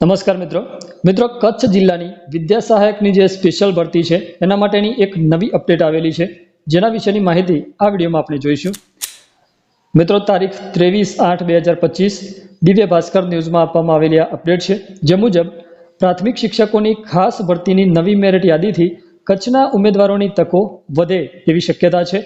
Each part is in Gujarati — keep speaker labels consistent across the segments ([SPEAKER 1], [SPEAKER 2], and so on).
[SPEAKER 1] નમસ્કાર મિત્રો. મિત્રો, કચ્છ જિલ્લાની વિદ્યા સહાયકની જે સ્પેશિયલ ભરતી છે, એના માટેની એક નવી અપડેટ આવેલી છે. જેના વિશેની માહિતી આ વિડીયોમાં આપણે જોઈશું. મિત્રો, તારીખ ત્રેવીસ આઠ બે હજાર પચીસ, દિવ્ય ભાસ્કર ન્યૂઝમાં આપવામાં આવેલી આ અપડેટ છે, જે મુજબ પ્રાથમિક શિક્ષકોની ખાસ ભરતીની નવી મેરિટ યાદીથી કચ્છના ઉમેદવારોની તકો વધે એવી શક્યતા છે.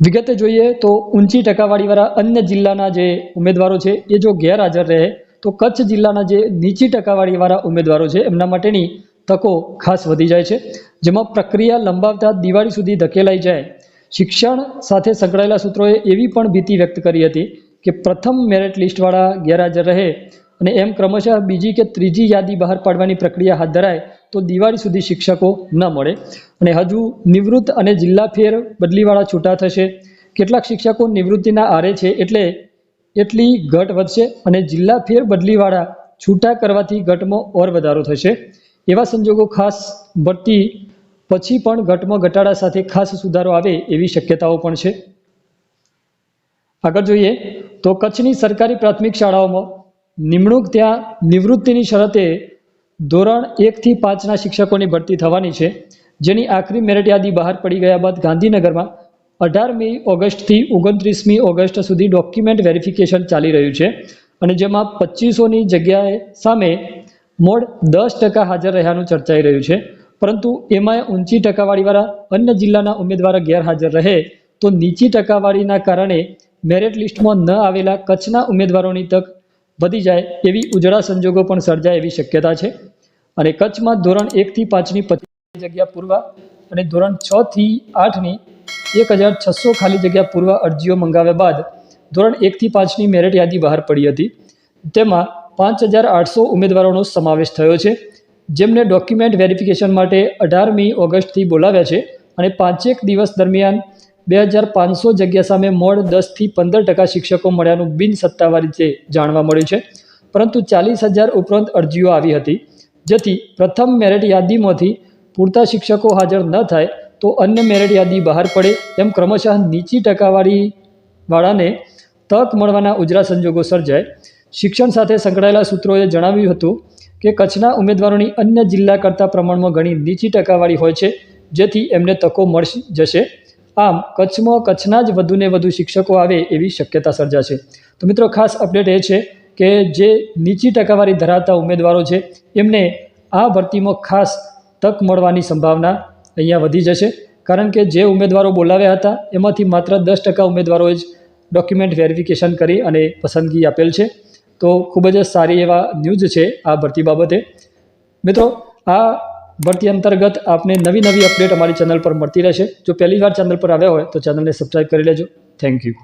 [SPEAKER 1] વિગતે જોઈએ તો ઊંચી ટકાવાળીવાળા અન્ય જિલ્લાના જે ઉમેદવારો છે, એ જો ગેરહાજર રહે તો કચ્છ જિલ્લાના જે નીચી ટકાવાળીવાળા ઉમેદવારો છે, એમના માટેની તકો ખાસ વધી જાય છે. જેમાં પ્રક્રિયા લંબાવતા દિવાળી સુધી ધકેલાઈ જાય. શિક્ષણ સાથે સંકળાયેલા સૂત્રોએ એવી પણ ભીતિ વ્યક્ત કરી હતી કે પ્રથમ મેરિટ લિસ્ટવાળા ગેરહાજર રહે અને એમ ક્રમશઃ બીજી કે ત્રીજી યાદી બહાર પાડવાની પ્રક્રિયા હાથ ધરાય, તો દિવાળી સુધી શિક્ષકો ન મળે. અને હજુ નિવૃત્ત અને જિલ્લા ફેર બદલીવાળા છૂટા થશે. કેટલાક શિક્ષકો નિવૃત્તિના આરે છે એટલે એટલી ઘટ વધશે અને જિલ્લા ફેર બદલીવાળા છૂટા કરવાથી ઘટમાં ઓર વધારો થશે. એવા સંજોગો ખાસ ભરતી પછી પણ ઘટમાં ઘટાડા સાથે ખાસ સુધારો આવે એવી શક્યતાઓ પણ છે. આગળ જોઈએ તો કચ્છની સરકારી પ્રાથમિક શાળાઓમાં નિમણૂક ત્યાં નિવૃત્તિની શરતે ધોરણ એકથી પાંચના શિક્ષકોની ભરતી થવાની છે. જેની આખરી મેરિટ યાદી બહાર પડી ગયા બાદ ગાંધીનગરમાં અઢારમી ઓગસ્ટથી ઓગણત્રીસમી ઓગસ્ટ સુધી ડોક્યુમેન્ટ વેરિફિકેશન ચાલી રહ્યું છે અને જેમાં પચીસોની જગ્યાએ સામે મોડ દસ ટકા હાજર રહ્યાનું ચર્ચાઈ રહ્યું છે. પરંતુ એમાં ઊંચી ટકાવાળીવાળા અન્ય જિલ્લાના ઉમેદવાર ગેરહાજર રહે તો નીચી ટકાવાળીના કારણે મેરિટ લિસ્ટમાં ન આવેલા કચ્છના ઉમેદવારોની તક વધી જાય એવી ઉજળા સંજોગો પણ સર્જાય એવી શક્યતા છે. અને કચ્છમાં ધોરણ એકથી પાંચની પચીસ જગ્યા પૂરવા અને ધોરણ છથી આઠની એક હજાર છસો ખાલી જગ્યા પૂર્વ અરજીઓ મંગાવ્યા બાદ ધોરણ એકથી પાંચની મેરિટ યાદી બહાર પડી હતી. તેમાં પાંચ હજાર આઠસો ઉમેદવારોનો સમાવેશ થયો છે, જેમને ડોક્યુમેન્ટ વેરિફિકેશન માટે અઢારમી ઓગસ્ટથી બોલાવ્યા છે અને પાંચેક દિવસ દરમિયાન બે હજાર પાંચસો જગ્યા સામે મોડ દસથી પંદર ટકા શિક્ષકો મળ્યાનું બિન સત્તાવાર રીતે જાણવા મળ્યું છે. પરંતુ ચાલીસ હજાર ઉપરાંત અરજીઓ આવી હતી, જેથી પ્રથમ મેરિટ યાદીમાંથી પૂરતા શિક્ષકો હાજર ન થાય તો અન્ય મેરિટ યાદી બહાર પડે એમ ક્રમશઃ નીચી ટકાવારી વાળાને તક મળવાના ઉજળા સંજોગો સર્જાય. શિક્ષણ સાથે સંકળાયેલા સૂત્રોએ જણાવ્યું હતું કે કચ્છના ઉમેદવારોની અન્ય જિલ્લા કરતાં પ્રમાણમાં ઘણી નીચી ટકાવાળી હોય છે, જેથી એમને તકો મળી જશે. આમ, કચ્છમાં કચ્છના જ વધુને વધુ શિક્ષકો આવે એવી શક્યતા સર્જાશે. તો મિત્રો, ખાસ અપડેટ એ છે કે જે નીચી ટકાવારી ધરાવતા ઉમેદવારો છે, એમને આ ભરતીમાં ખાસ તક મળવાની સંભાવના અહીંયા વધી જશે. કારણ કે જે ઉમેદવારો બોલાવ્યા હતા, એમાંથી માત્ર દસ ટકા ઉમેદવારોએ જ ડોક્યુમેન્ટ વેરિફિકેશન કરી અને પસંદગી આપેલ છે. તો ખૂબ જ સારી એવા ન્યૂઝ છે આ ભરતી બાબતે. મિત્રો, આ ભરતી અંતર્ગત આપને નવી નવી અપડેટ અમારી ચેનલ પર મળતી રહેશે. જો પહેલી વાર ચેનલ પર આવ્યા હોય તો ચેનલને સબસ્ક્રાઈબ કરી લેજો. Thank you